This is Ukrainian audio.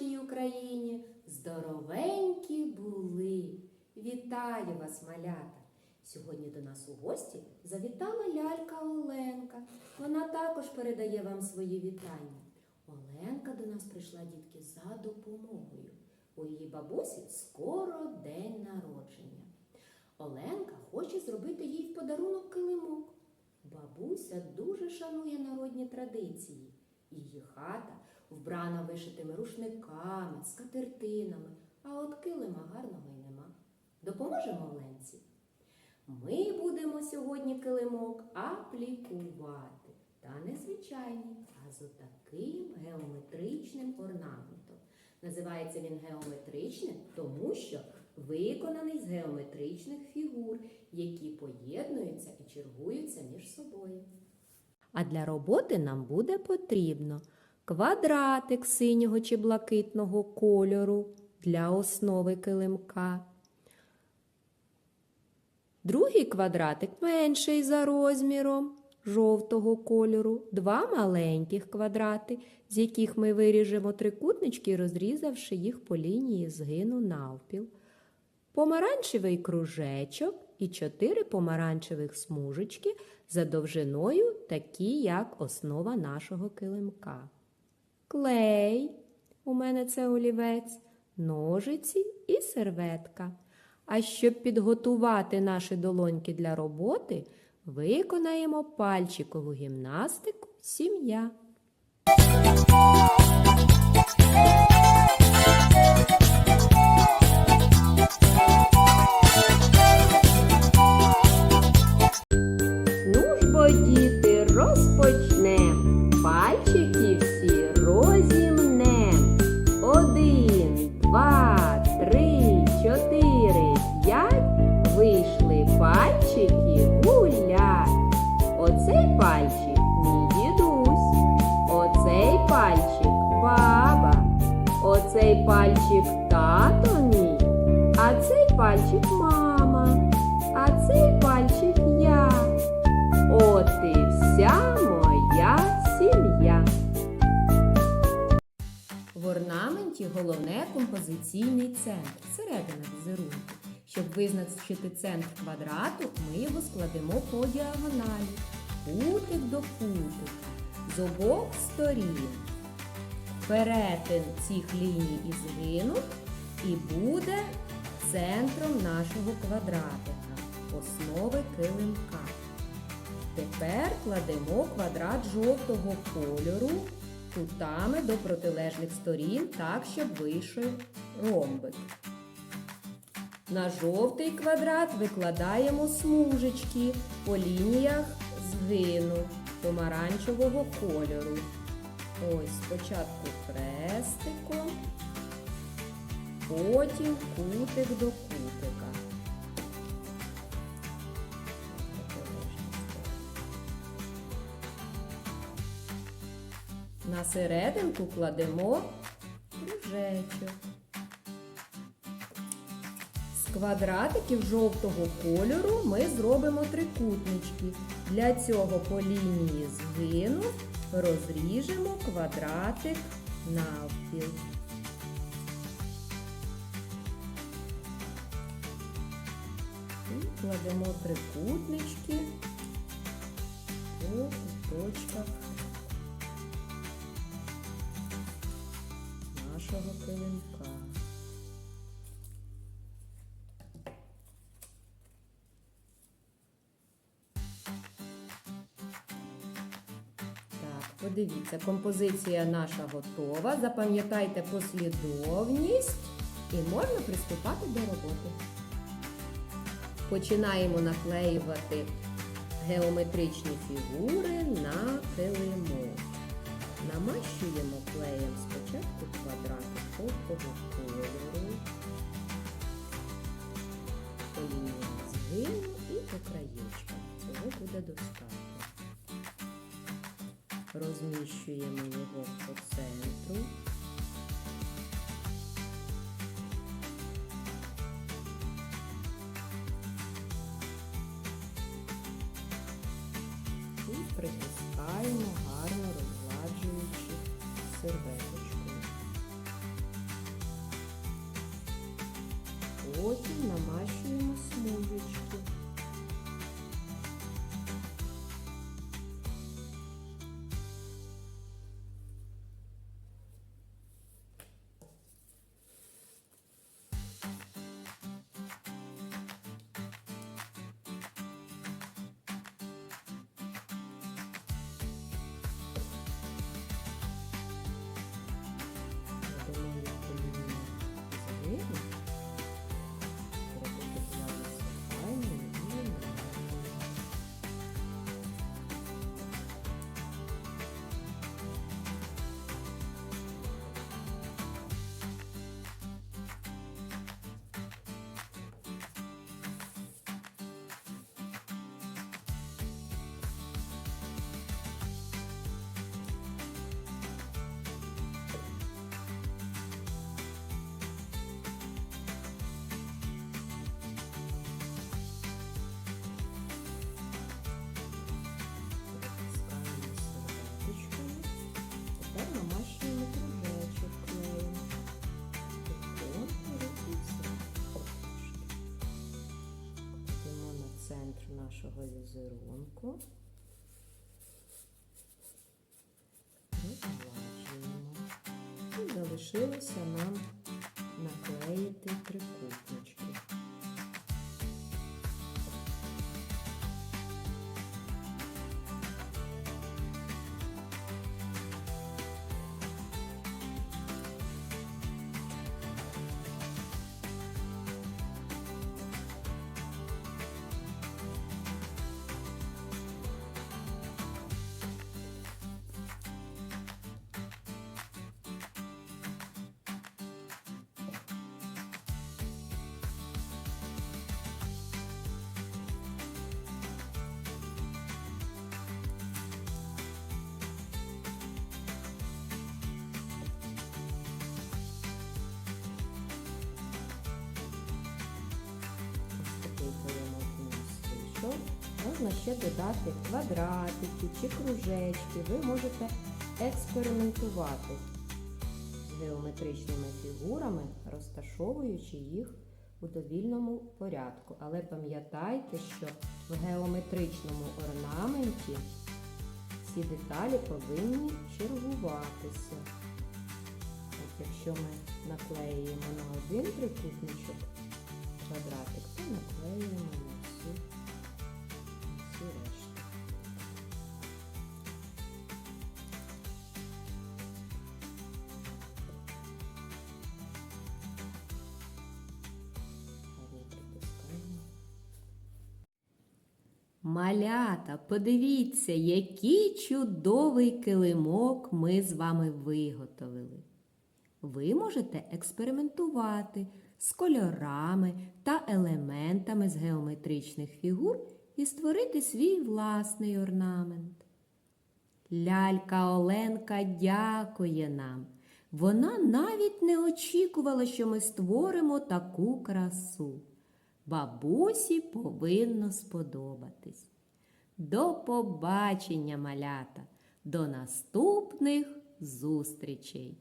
нашій Україні здоровенькі були. Вітаю вас, малята! Сьогодні до нас у гості завітала лялька Оленка. Вона також передає вам свої вітання. Оленка до нас прийшла, дітки, за допомогою. У її бабусі скоро день народження. Оленка хоче зробити їй в подарунок килимок. Бабуся дуже шанує народні традиції. Її хата вбрана вишитими рушниками, скатертинами, а от килима гарного й нема. Допоможемо Оленці? Ми будемо сьогодні килимок аплікувати. Та не звичайний, а з отаким геометричним орнаментом. Називається він геометричним, тому що виконаний з геометричних фігур, які поєднуються і чергуються між собою. А для роботи нам буде потрібно квадратик синього чи блакитного кольору для основи килимка. Другий квадратик менший за розміром жовтого кольору, два маленьких квадрати, з яких ми виріжемо трикутнички, розрізавши їх по лінії згину навпіл. Помаранчевий кружечок і чотири помаранчевих смужечки за довжиною, такі як основа нашого килимка. Клей, у мене це олівець, ножиці і серветка. А щоб підготувати наші долоньки для роботи, виконаємо пальчикову гімнастику сім'я. Пальчик тато мій. А цей пальчик мама. А цей пальчик я. От і вся моя сім'я. В орнаменті головне композиційний центр, середина візерунку. Щоб визначити центр квадрату, ми його складемо по діагоналі, кутик до кутика, з обох сторін. Перетин цих ліній і згинув і буде центром нашого квадратика, основи килимка. Тепер кладемо квадрат жовтого кольору кутами до протилежних сторін, так, щоб вийшов ромбик. На жовтий квадрат викладаємо смужечки по лініях згину помаранчевого кольору. Спочатку хрестиком, потім кутик до кутика. На серединку кладемо кружечок. З квадратиків жовтого кольору ми зробимо трикутнички. Для цього по лінії згину розріжемо квадратик навпіл. І кладемо трикутнички по куточках нашого килимка. Подивіться, композиція наша готова. Запам'ятайте послідовність і можна приступати до роботи. Починаємо наклеювати геометричні фігури на килимок. Намащуємо клеєм спочатку квадратик жовтого кольору, по згину і по краєчкам. Цього буде достатньо. Розміщуємо його по центру. Центр нашого візерунку. Розглажуємо. І залишилося нам наклеїти трикутнички. Можна ще додати квадратики чи кружечки. Ви можете експериментувати з геометричними фігурами, розташовуючи їх у довільному порядку. Але пам'ятайте, що в геометричному орнаменті ці деталі повинні чергуватися. От якщо ми наклеїмо на один трикутничок Малята, подивіться, який чудовий килимок ми з вами виготовили. Ви можете експериментувати з кольорами та елементами з геометричних фігур і створити свій власний орнамент. Лялька Оленка дякує нам. Вона навіть не очікувала, що ми створимо таку красу. Бабусі повинно сподобатись. До побачення, малята, до наступних зустрічей!